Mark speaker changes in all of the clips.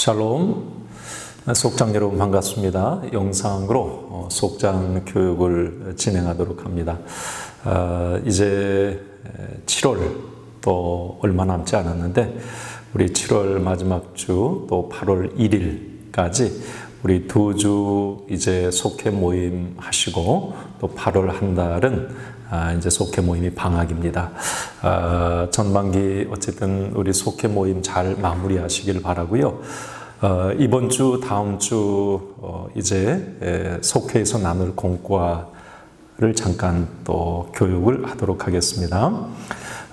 Speaker 1: 샬롬 속장 여러분 반갑습니다. 영상으로 어, 속장 교육을 진행하도록 합니다. 어, 이제 7월 또 얼마 남지 않았는데 우리 7월 마지막 주 또 8월 1일까지 우리 두 주 이제 속회 모임 하시고 또 8월 한 달은 아, 이제 속회 모임이 방학입니다. 아, 전반기 어쨌든 우리 속회 모임 잘 마무리하시길 바라고요. 어, 이번 주, 다음 주 어, 이제 에, 속회에서 나눌 공과 를 잠깐 또 교육을 하도록 하겠습니다.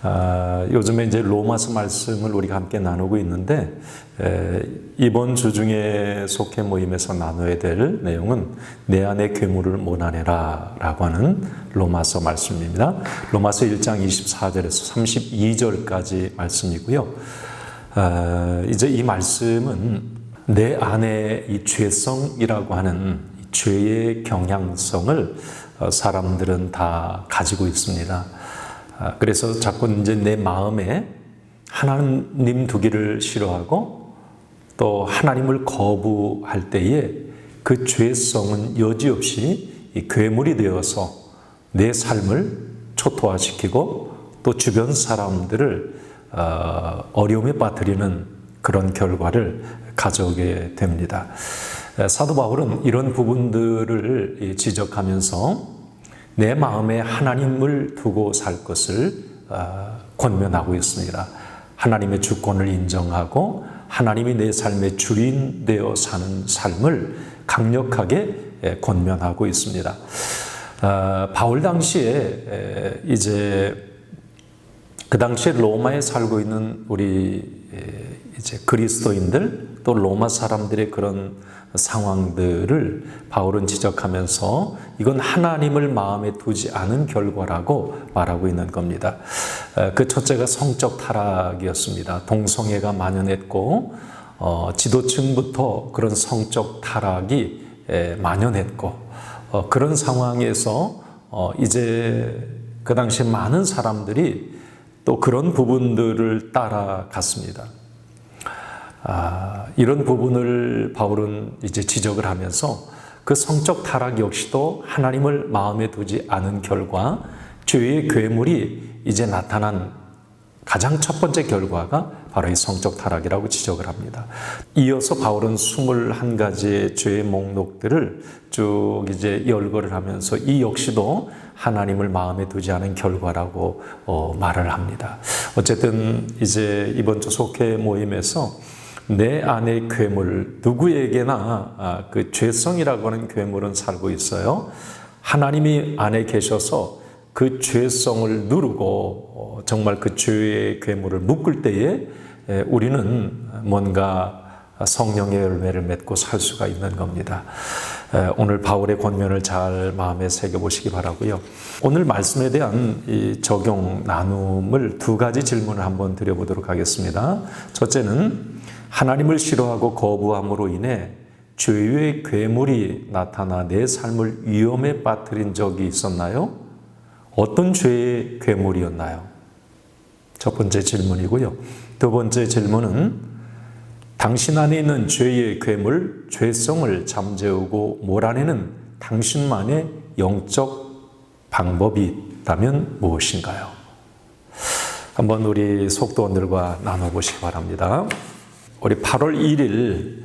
Speaker 1: 아, 요즘에 이제 로마서 말씀을 우리가 함께 나누고 있는데 에, 이번 주 중에 속회 모임에서 나눠야 될 내용은 내 안의 괴물을 몰아내라라고 하는 로마서 말씀입니다. 로마서 1장 24절에서 32절까지 말씀이고요. 아, 이제 이 말씀은 내 안에 이 죄성이라고 하는 이 죄의 경향성을 어, 사람들은 다 가지고 있습니다. 아, 그래서 자꾸 이제 내 마음에 하나님 두기를 싫어하고 또 하나님을 거부할 때에 그 죄성은 여지없이 이 괴물이 되어서 내 삶을 초토화시키고 또 주변 사람들을 어, 어려움에 빠뜨리는 그런 결과를 가져오게 됩니다. 사도 바울은 이런 부분들을 지적하면서 내 마음에 하나님을 두고 살 것을 어, 권면하고 있습니다. 하나님의 주권을 인정하고 하나님이 내 삶의 주인 되어 사는 삶을 강력하게 권면하고 있습니다. 어, 바울 당시에 이제 그 당시에 로마에 살고 있는 우리 이제 그리스도인들 또 로마 사람들의 그런 상황들을 바울은 지적하면서 이건 하나님을 마음에 두지 않은 결과라고 말하고 있는 겁니다. 그 첫째가 성적 타락이었습니다. 동성애가 만연했고 어, 지도층부터 그런 성적 타락이 만연했고 어, 그런 상황에서 어, 이제 그 당시 많은 사람들이 또 그런 부분들을 따라갔습니다. 아, 이런 부분을 바울은 이제 지적을 하면서 그 성적 타락 역시도 하나님을 마음에 두지 않은 결과 죄의 괴물이 이제 나타난 가장 첫 번째 결과가 바로 이 성적 타락이라고 지적을 합니다. 이어서 바울은 21가지의 죄의 목록들을 쭉 이제 열거를 하면서 이 역시도 하나님을 마음에 두지 않은 결과라고 어, 말을 합니다. 어쨌든 이제 이번 주 속회 모임에서 내 안의 괴물 누구에게나 아, 그 죄성이라고 하는 괴물은 살고 있어요. 하나님이 안에 계셔서 그 죄성을 누르고 어, 정말 그 죄의 괴물을 묶을 때에 우리는 뭔가 성령의 열매를 맺고 살 수가 있는 겁니다. 오늘 바울의 권면을 잘 마음에 새겨보시기 바라고요. 오늘 말씀에 대한 적용 나눔을 두 가지 질문을 한번 드려보도록 하겠습니다. 첫째는 하나님을 싫어하고 거부함으로 인해 죄의 괴물이 나타나 내 삶을 위험에 빠뜨린 적이 있었나요? 어떤 죄의 괴물이었나요? 첫 번째 질문이고요. 두 번째 질문은 당신 안에 있는 죄의 괴물, 죄성을 잠재우고 몰아내는 당신만의 영적 방법이 있다면 무엇인가요? 한번 우리 속도원들과 나눠보시기 바랍니다. 우리 8월 1일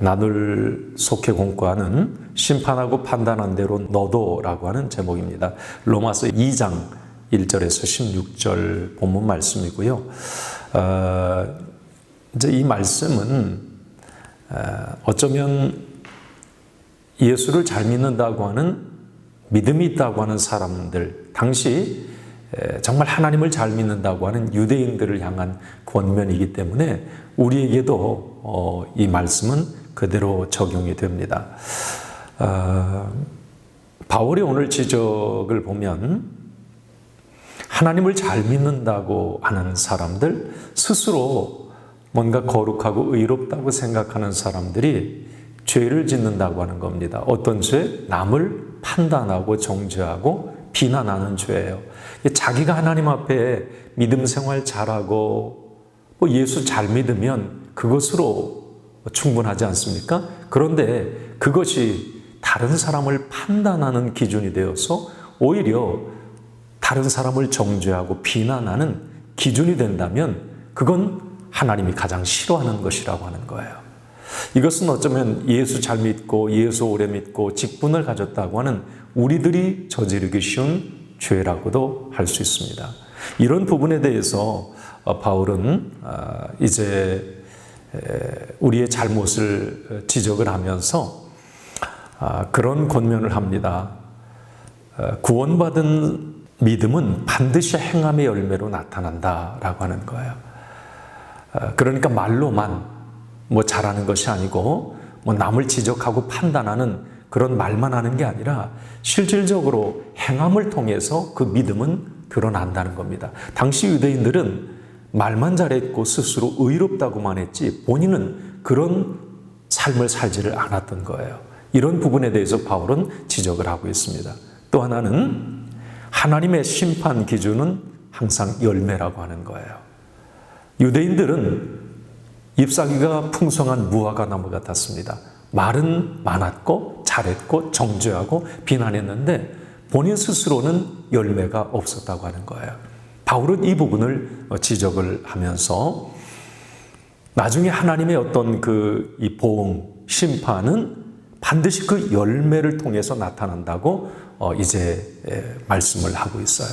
Speaker 1: 나눌 속회 공과는 심판하고 판단한 대로 너도라고 하는 제목입니다. 로마서 2장 1절에서 16절 본문 말씀이고요. 어, 이제 이 말씀은 어쩌면 예수를 잘 믿는다고 하는 믿음이 있다고 하는 사람들, 당시 정말 하나님을 잘 믿는다고 하는 유대인들을 향한 권면이기 때문에 우리에게도 어, 이 말씀은 그대로 적용이 됩니다. 어, 바울이 오늘 지적을 보면 하나님을 잘 믿는다고 하는 사람들 스스로 뭔가 거룩하고 의롭다고 생각하는 사람들이 죄를 짓는다고 하는 겁니다. 어떤 죄? 남을 판단하고 정죄하고 비난하는 죄예요. 자기가 하나님 앞에 믿음 생활 잘하고 뭐 예수 잘 믿으면 그것으로 충분하지 않습니까? 그런데 그것이 다른 사람을 판단하는 기준이 되어서 오히려 다른 사람을 정죄하고 비난하는 기준이 된다면 그건 하나님이 가장 싫어하는 것이라고 하는 거예요. 이것은 어쩌면 예수 잘 믿고 예수 오래 믿고 직분을 가졌다고 하는 우리들이 저지르기 쉬운 죄라고도 할 수 있습니다. 이런 부분에 대해서 어, 바울은 아, 이제 우리의 잘못을 지적을 하면서 아, 그런 권면을 합니다. 어, 구원받은 믿음은 반드시 행함의 열매로 나타난다라고 하는 거예요. 어, 그러니까 말로만 뭐 잘하는 것이 아니고 뭐 남을 지적하고 판단하는 그런 말만 하는 게 아니라 실질적으로 행함을 통해서 그 믿음은 드러난다는 겁니다. 당시 유대인들은 말만 잘했고 스스로 의롭다고만 했지 본인은 그런 삶을 살지를 않았던 거예요. 이런 부분에 대해서 바울은 지적을 하고 있습니다. 또 하나는 하나님의 심판 기준은 항상 열매라고 하는 거예요. 유대인들은 잎사귀가 풍성한 무화과 나무 같았습니다. 말은 많았고 잘했고 정죄하고 비난했는데 본인 스스로는 열매가 없었다고 하는 거예요. 바울은 이 부분을 지적을 하면서 나중에 하나님의 어떤 그 이 보응, 심판은 반드시 그 열매를 통해서 나타난다고 어, 이제 말씀을 하고 있어요.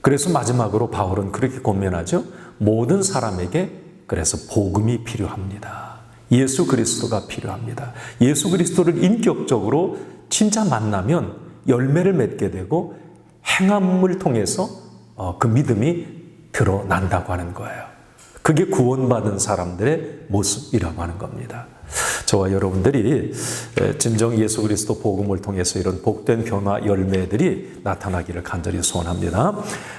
Speaker 1: 그래서 마지막으로 바울은 그렇게 권면하죠. 모든 사람에게 그래서 복음이 필요합니다. 예수 그리스도가 필요합니다. 예수 그리스도를 인격적으로 진짜 만나면 열매를 맺게 되고 행함을 통해서 어, 그 믿음이 드러난다고 하는 거예요. 그게 구원받은 사람들의 모습이라고 하는 겁니다. 저와 여러분들이 진정 예수 그리스도 복음을 통해서 이런 복된 변화 열매들이 나타나기를 간절히 소원합니다.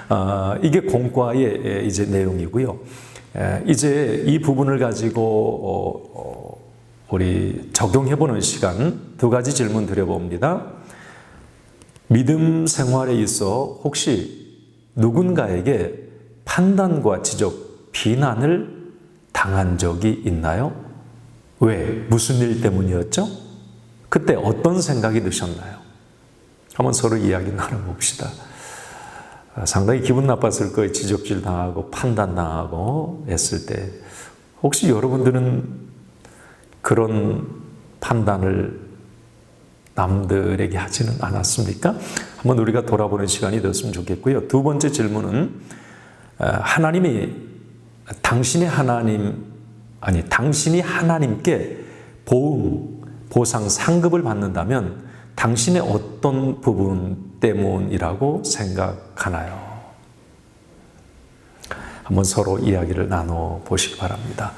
Speaker 1: 아, 이게 공과의 이제 내용이고요. 이제 이 부분을 가지고 어, 어, 우리 적용해 보는 시간 두 가지 질문 드려봅니다. 믿음 생활에 있어 혹시 누군가에게 판단과 지적, 비난을 당한 적이 있나요? 왜? 무슨 일 때문이었죠? 그때 어떤 생각이 드셨나요? 한번 서로 이야기 나눠봅시다. 아, 상당히 기분 나빴을 거예요. 지적질 당하고 판단 당하고 했을 때. 혹시 여러분들은 그런 판단을 남들에게 하지는 않았습니까? 한번 우리가 돌아보는 시간이 되었으면 좋겠고요. 두 번째 질문은 아, 하나님이 당신의 하나님 아니 당신이 하나님께 보응 보상 상급을 받는다면 당신의 어떤 부분 때문이라고 생각하나요? 한번 서로 이야기를 나눠 보시기 바랍니다.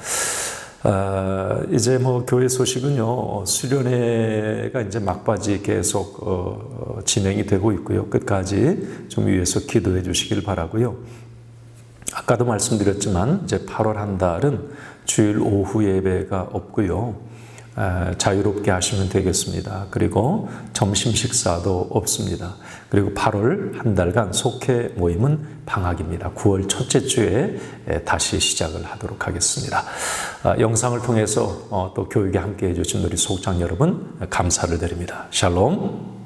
Speaker 1: 어, 이제 뭐 교회 소식은요 수련회가 이제 막바지 계속 어, 진행이 되고 있고요 끝까지 좀 위해서 기도해 주시길 바라고요. 아까도 말씀드렸지만 이제 8월 한 달은 주일 오후 예배가 없고요. 자유롭게 하시면 되겠습니다. 그리고 점심 식사도 없습니다. 그리고 8월 한 달간 속회 모임은 방학입니다. 9월 첫째 주에 다시 시작을 하도록 하겠습니다. 아, 영상을 통해서 어, 또 교육에 함께 해주신 우리 속장 여러분 감사를 드립니다. 샬롬.